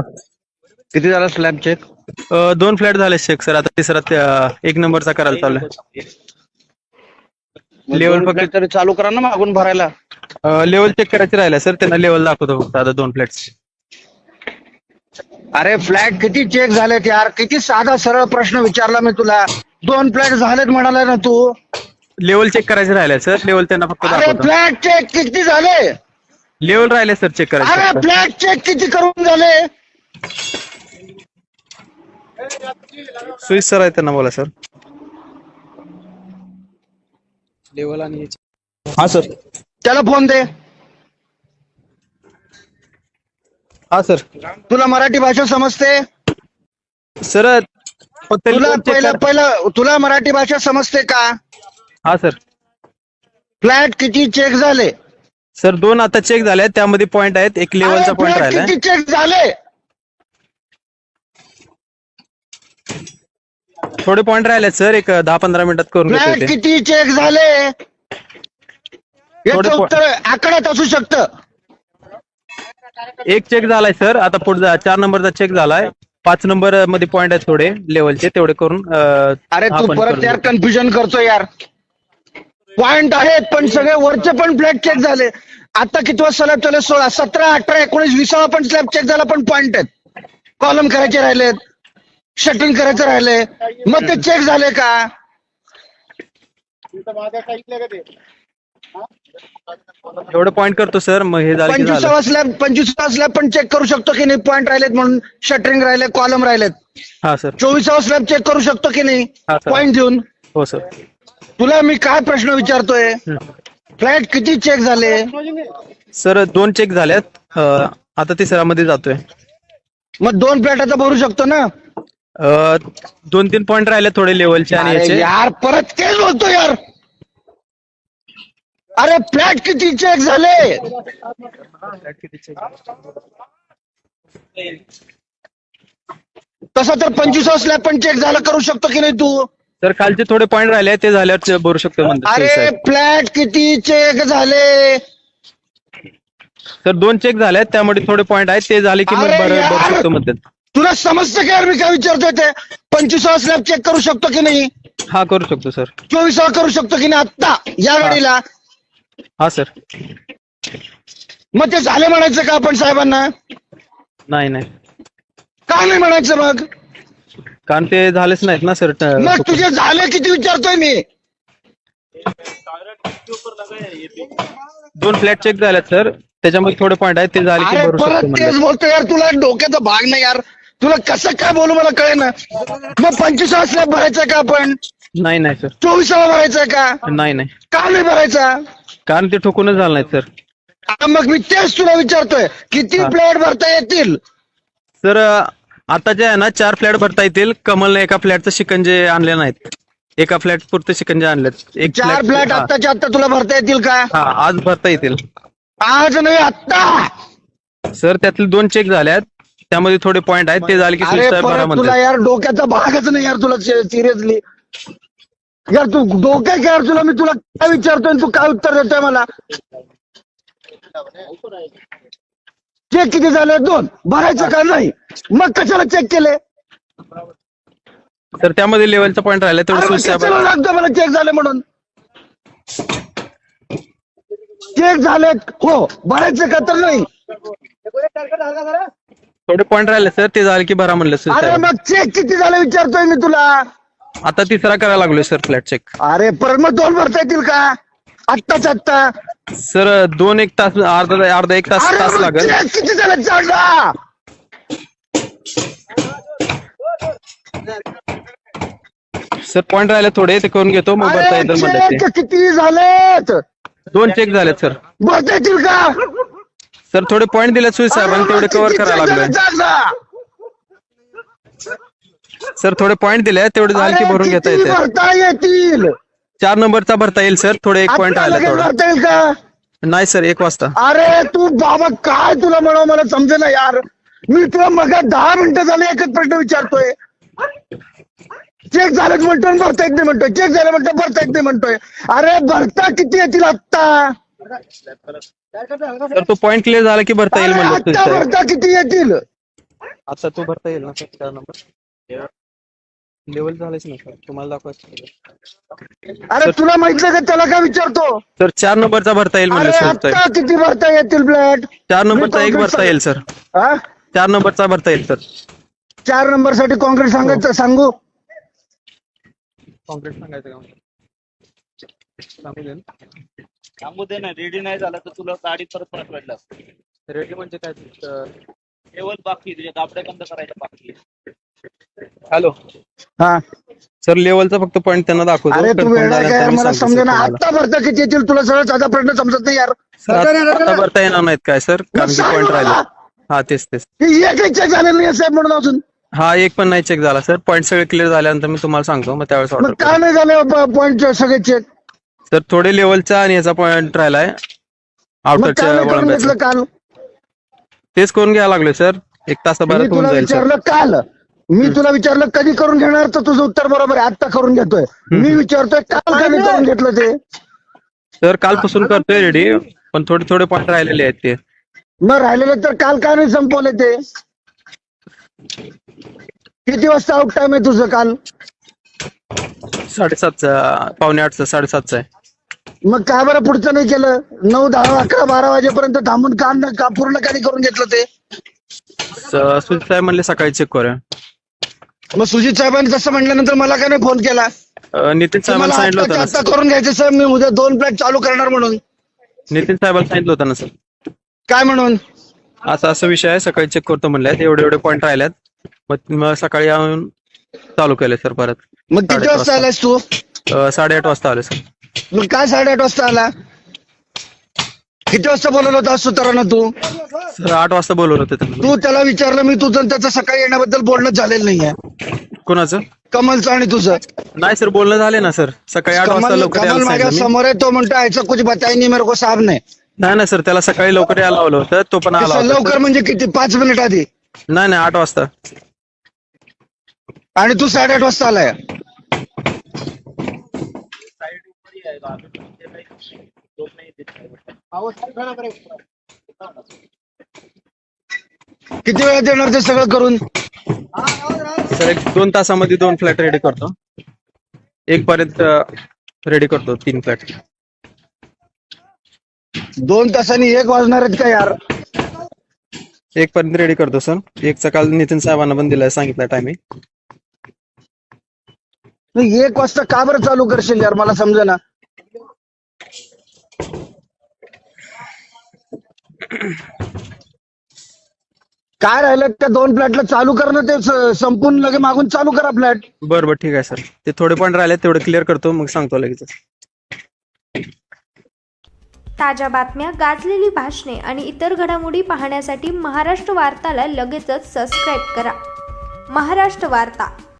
किती झाला slab check अ, दोन फ्लॅट झाले चेक सर. आता तिसरा एक नंबरचा करायला चालू आहे Level फक्त- तरी चालू करा ना मागून भरायला. लेवल चेक करायचे राहिले सर. त्यांना लेवल दाखवतो फक्त आता दोन फ्लॅट अरे फ्लॅट किती चेक झालेत यार. किती साधा सरळ प्रश्न विचारला मी तुला. दोन फ्लॅट झालेत म्हणाला ना तू. लेवल चेक करायचे राहिले सर. लेवल त्यांना फक्त अरे दाखवतो. फ्लॅट चेक किती झाले? लेवल राहिले सर चेक अरे करायचे फ्लॅट चेक किती करून झाले? सुईस सर आहे त्यांना बोला सर. लेवल आणि हा सर. त्याला फोन दे. हा सर. तुला मराठी भाषा समजते? सर तुला पहिलं पहिलं तुला मराठी भाषा समजते का? हा सर. फ्लॅट किती चेक झाले? सर दोन आता चेक झाले त्यामध्ये पॉईंट आहेत. एक लेवलचा फ्लॅट राहिलाय. किती चेक झाले? थोडे पॉईंट राहिले सर एक दहा पंधरा मिनिटात करून घेतो फ्लॅट ते. किती चेक झाले? थोडे याचं पॉ- उत्तर आकड्यात असू शकतं. एक चेक झालाय सर आता पुढचा चार नंबरचा चेक झालाय. पाच नंबरमध्ये पॉईंट आहेत थोडे लेवलचे तेवढे करून अं, अरे हा तू पण परत करून यार घेतो. कन्फ्युजन करतो यार. पॉइंट आहेत पण सगळे वरचे पण फ्लॅट चेक झाले. आता कितवा स्लॅब चालू सोळा सतरा अठरा एकोणीस विसावा पण स्लॅब चेक झाला पण पॉइंट आहेत. कॉलम करायचे राहिलेत. शटरिंग करायचं राहिले मग ते चेक झाले का? एवढं पॉईंट करतो सर मग हे झालं की झालं. पंचवीसावा स्लॅब पंचवीसावा स्लॅब पण चेक करू शकतो की नाही? पॉइंट राहिलेत म्हणून शटरिंग राहिले कॉलम राहिलेत. हा सर चोवीसावा स्लॅब चेक करू शकतो की नाही? हा. पॉइंट देऊन. हो सर तुला मी काय प्रश्न विचारतोय? फ्लॅट किती चेक झाले? सर दोन चेक झाल्यात. अं, आता तिसऱ्या मध्ये जातोय. मग दोन फ्लॅट आता भरू शकतो ना? दोन तीन पॉईंट राहिले थोडे लेवलचे आणि अरे याचे. यार परत तेच बोलतो यार. अरे फ्लॅट किती चेक झाले? तसं तर पंचवीस स्लॅब पण चेक झाला करू शकतो की नाही तू? सर खालचे थोडे पॉईंट राहिले ते झाल्यावर भरू शकतो अरे. फ्लॅट किती चेक झाले? सर दोन चेक झाले आहेत त्यामध्ये थोडे पॉईंट आहेत ते झाले की मग अरे भरू यार! भरू शकतो म्हणतात. तुला समजतं का मी काय विचारतोय ते? पंचवीसावा स्लॅब चेक करू शकतो की नाही? हा करू शकतो सर. चोवीसावा करू शकतो की नाही? आत्ता या घडीला हा सर. मग ते झाले म्हणायचं का आपण साहेबांना? नाही नाही. का नाही म्हणायचं मग? कारण ते झालेच नाहीत ना सर मग तुझे झाले किती विचारतोय मी? दोन फ्लॅट चेक झालेत सर. त्याच्यामध्ये थोडे पॉईंट आहेत ते झाले की अरे भरू परत शकतो तेच बोलतो यार तुला डोक्याचा भाग नाही यार. तुला कसं काय बोलू मला कळे ना मग पंचवीसावा स्लॅब भरायचा का आपण? नाही नाही सर. चोवीसावा भरायचा का? नाही नाही. का नाही भरायचा? कारण ते ठोकूनच झालं नाहीत सर. मग मी तेच तुला विचारतोय. किती हा. प्लेट भरता येतील? सर आता जे आहे ना चार फ्लॅट भरता येतील. कमलने एका फ्लॅटचं शिकंजे आणले नाहीत. एका फ्लॅट पुरते शिकंजे आणलेत. एक चार flat- फ्लॅट हा, आत्ताच्या आत्ता तुला भरता येतील का? हा आज भरता येतील. आज नाही आत्ता! सर त्यातले दोन चेक झाल्यात. त्यामध्ये थोडे पॉईंट आहेत. ते झाले की अरे परत तुला म्हणतात यार डोक्याचा भागच नाही यार तुला सिरियसली. यार तू डोक्या काय यार तुला? मी तुला काय विचारतोय आणि तू काय उत्तर देतोय मला? चेक किती झाले? दोन. भरायचं का नाही? मग कशाला चेक केले? सर त्यामध्ये लेवलचा पॉईंट राहिला अरे मग लागतं मला चेक झाले म्हणून? चेक झाले हो भरायचं का तर नाही? थोडे पॉईंट राहिले सर ते झाले की भरा म्हणलं अरे सुईसाहेब मग चेक किती झाले विचारतोय मी तुला? आता तिसरा करायला लागलोय सर फ्लॅट चेक अरे परत मग दोन भरता येतील का? आत्ताच आत्ता. सर दोन एक तास अर्धा अर्धा एक तास अरे तास मग लागेल. चेक किती झाले सांगा सर पॉईंट राहिले थोडे ते करून घेतो मग भरता अरे येतील म्हणतात चेक ते. किती झालेत? दोन चेक झालेत सर भरता येतील का? सर थोडे पॉईंट दिले सुई साहेबांनी तेवढे कव्हर करायला सांगा. सर थोडे पॉईंट दिले तेवढे झाले की भरून घेता येते. भरता येतील? चार नंबरचा भरता येईल सर. थोडे एक पॉईंट लगेच थोडं. भरता येईल का? नाही सर एक वाजता. अरे तू बाबा काय तुला म्हणावं? मला समजे ना यार. मी तुला मग दहा मिनिटं झाले एकच प्रश्न विचारतोय. चेक झालं म्हणतोय आणि भरता येत नाही म्हणतोय. चेक झालं म्हणतोय भरता येत नाही म्हणतोय. अरे भरता किती येतील आत्ता? तर तो पॉईंट क्लिअर झाला की भरता येईल म्हणलं आत्ता साहेब भरता किती येतील? आता तो भरता येईल ना सर चार नंबर लेवल झालेच ना सर तुम्हाला दाखवायचं. अरे तुला माहितलं का त्याला काय विचारतो? सर चार नंबरचा भरता येईल अरे म्हणलं सर आता किती भरता येतील फ्लॅट चार नंबरचा एक भरता येईल सर. हा? चार नंबरचा भरता येईल सर. चार नंबरसाठी काँक्रीट सांगायचं सांगू? कॉन्क्रीट सांगायचं का? सांगू सांगू दे ना रेडी नाही झालं तर तुला गाडी परत पाठवायला रेडी म्हणजे काय केवळ बाकी तुझ्या गाबड्या बंद करायच्या बाकी हॅलो हा. सर लेवलचा फक्त पॉईंट त्यांना दाखवतो. अरे तू वेळा काय मला समजा ना. आता भरता किती येतील? तुला सगळं साधा प्रश्न समजत नाही यार. आता आता भरता येणार नाहीत काय सर कारण की पॉईंट. राहिले. हा तेच तेच. एकही check झालेलं नाही साहेब म्हणून अजून. हा एक पण नाही चेक झाला सर पॉईंट सगळे क्लिअर झाल्यानंतर मी तुम्हाला सांगतो मग त्यावेळेस मग ऑर्डर काय नाही झाले पॉईंट सगळे चेक सर थोडे लेवलचा आणि याचा पॉईंट राहिलाय मग आउटरच्या काय नाही करून वळंब्याचा घेतलं काल तेच करून घ्यायला लागलोय सर एक तासाभरात मी होऊन तुला जाईल सर विचारलं काल. मी तुला विचारलं कधी करून घेणार तर तुझं उत्तर बरोबर आहे. आता करून घेतोय. मी विचारतोय काल कधी करून घेतलं ते? सर कालपासून करतोय रेडी पण थोडे थोडे पॉईंट राहिलेले आहेत ते. मग राहिलेलं तर काल का नाही संपवले ते? किती वाजता आउट टाइम आहे तुझं काल? साडेसातचा पावणे आठचा साडेसातचा आहे. मग का बरं पुढचं नाही केलं? नऊ दहा अकरा बारा वाजेपर्यंत थांबून का न- का पूर्ण कधी करून घेतलं ते? स- सुजित साहेब म्हणले सकाळी चेक करूया. मग सुजित साहेबांनी तसं म्हटल्यानंतर मला का नाही फोन केला? अ, नितीन साहेबांना मला सांगितलं होतं आत्ताच्या ना आता करून घ्यायचं सर मी उद्या दोन प्लॅट चालू करणार म्हणून. नितीन साहेबांना सांगितलं होतं ना सर काय म्हणून? असा असा विषय आहे. सकाळी चेक करतो म्हणले एवढे एवढे पॉईंट राहिल्यात. मग मग सकाळी येऊन चालू केले सर परत. मग किती साडेआठ वाजता आलास तू? अ, साडेआठ वाजता आले सर मग काय साडेआठ वाजता आला? किती वाजता बोलवलं होता सुतारांना तू? सर आठ वाजता बोलवलं होतं त्यांना. तू त्याला विचारलं मी तुझं त्याचं सकाळी येण्याबद्दल बोलणं झालेलं नाहीये. कोणाचं? कमलचं आणि तुझं. नाही सर बोलणं झाले ना सर. सकाळी आठ वाजता कमल लवकर कमल यायला माझ्या सांगितलं मी. समोर आहे तो म्हणतो ऐसा कुछ बताई नाही मेरे को साहब ने. नाही ना सर त्याला सकाळी लवकर यायला लावलं होतं तो पण आला होता लवकर. म्हणजे किती? पाच मिनिट आधी. नाही नाही आठ वाजता. आणि तू साडेआठ वाजता आलाय. किती वेळात देणार ते सगळं करून? सर एक दोन तासामध्ये दोन फ्लॅट रेडी करतो. एक पर्यंत रेडी करतो तीन फ्लॅट. दोन तासांनी एक वाजणार आहेत का यार? एक पर्यंत रेडी करतो सर. एकचा काल नितीन साहेबांना पण दिलाय सांगितलं टायमिंग तू एक वाजता का बरं चालू करशील यार? मला समजा ना काय राहिलं? त्या दोन फ्लॅटला चालू करणं ते स- संपून लगे मागून चालू करा फ्लॅट बरं बरं ठीक आहे सर. ते थोडे पॉईंट राहिले तेवढे क्लिअर करतो मग सांगतो लगेच. ताज्या बातम्या गाजलेली भाषणे आणि इतर घडामोडी पाहण्यासाठी महाराष्ट्र वार्ताला लगेचच सबस्क्राईब करा. महाराष्ट्र वार्ता.